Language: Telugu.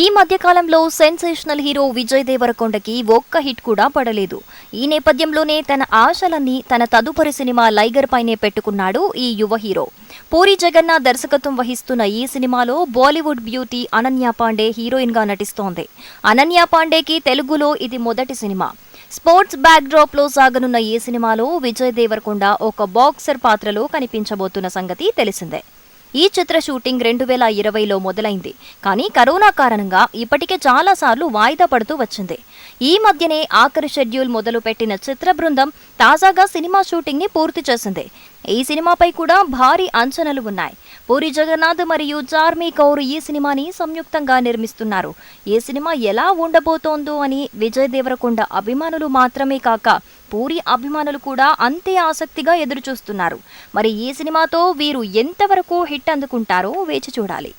ఈ మధ్యకాలంలో సెన్సేషనల్ హీరో విజయ్ దేవరకొండకి ఒక్క హిట్ కూడా పడలేదు. ఈ నేపథ్యంలోనే తన ఆశలన్నీ తన తదుపరి సినిమా లైగర్ పైనే పెట్టుకున్నాడు ఈ యువ హీరో. పూరి జగన్నాథ్ దర్శకత్వం వహిస్తున్న ఈ సినిమాలో బాలీవుడ్ బ్యూటీ అనన్య పాండే హీరోయిన్గా నటిస్తోంది. అనన్య పాండేకి తెలుగులో ఇది మొదటి సినిమా. స్పోర్ట్స్ బ్యాక్ డ్రాప్లో సాగనున్న ఈ సినిమాలో విజయ్ దేవరకొండ ఒక బాక్సర్ పాత్రలో కనిపించబోతున్న సంగతి తెలిసిందే. ఈ చిత్ర షూటింగ్ రెండు వేల ఇరవైలో మొదలైంది. కానీ కరోనా కారణంగా ఇప్పటికే చాలా సార్లు వాయిదా పడుతూ వచ్చింది. ఈ మధ్యనే ఆఖరి షెడ్యూల్ మొదలు పెట్టిన చిత్ర బృందం తాజాగా సినిమా షూటింగ్ని పూర్తి చేసింది. ఈ సినిమాపై కూడా భారీ అంచనాలు ఉన్నాయి. పూరి జగన్నాథ్ మరియు చార్మీ కౌర్ ఈ సినిమాని సంయుక్తంగా నిర్మిస్తున్నారు. ఈ సినిమా ఎలా ఉండబోతోందో అని విజయ్ దేవరకొండ అభిమానులు మాత్రమే కాక పూరి అభిమానులు కూడా అంతే ఆసక్తిగా ఎదురుచూస్తున్నారు. మరి ఈ సినిమాతో వీరు ఎంతవరకు హిట్ అందుకుంటారో వేచి చూడాలి.